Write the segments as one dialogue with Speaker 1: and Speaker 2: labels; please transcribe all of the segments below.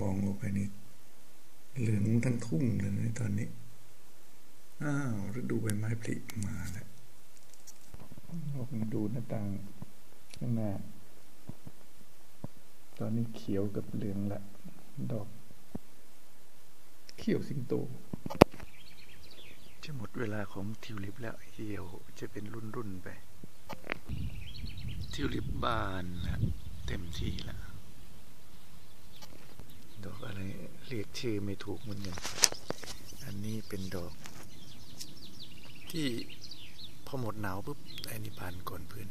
Speaker 1: มองออกไปนี่เหลืองทั้งทุ่งเลยในตอนนี้ อ้าวฤดูใบไม้ผลิมาแล้วออกมาดูหน้าต่างข้างหน้า ตอนนี้เขียวกับเหลืองละ ดอก เขียวสิงโต จะหมดเวลาของทิวลิปแล้วเหี่ยวจะเป็นรุ่นรุ่นๆไป ทิวลิปบานนะเต็มที่แล้ว ดอกอะไรเรียก ชื่อไม่ถูกเหมือนกัน อันนี้เป็นดอก ที่พอหมดหนาวปุ๊บไอ้นี่บานก่อนพื่อน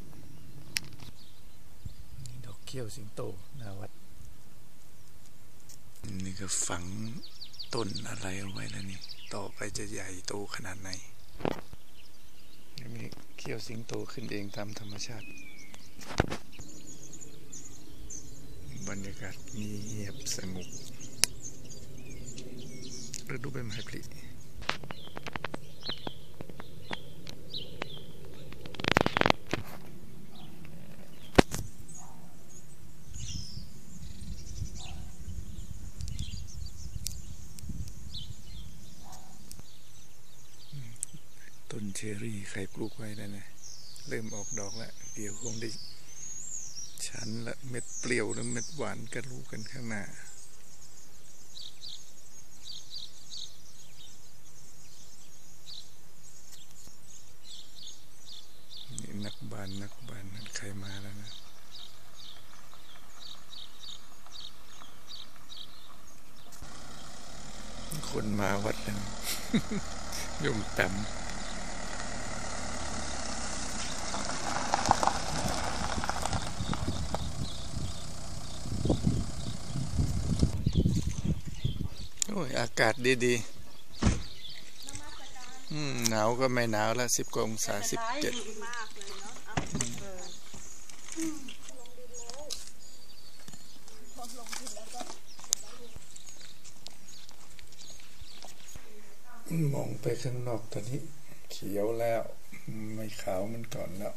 Speaker 1: นี่ดอกเขี้ยวสิงโตนาวัด นี่ก็ฝังต้นอะไรเอาไว้แล้วนี่ ต่อไปจะใหญ่โตขนาดไหนนี่มีเขี้ยวสิงโตขึ้นเองตามธรรมชาติ บรรยากาศเงียบสงบ ฤดูใบไม้ผลิต้นเชอรี่ใครปลูกไว้แล้วนะเริ่มออกดอกแล้วเดี๋ยวคงได้ฉันละเม็ดเปรี้ยวหรือเม็ดหวานก็รู้กันข้างหน้า นี่นัก บานนักบานนั่นใครมาแล้วนะคนมาวัดแล้วยมแปมโอ้ยอากาศดีๆ หนาวก็ไม่หนาวละสิบกว่าองศาสิบเจ็ดมองไปข้างนอกตอนนี้ เขียวแล้ว ไม่ขาวเหมันก่อนแล้ว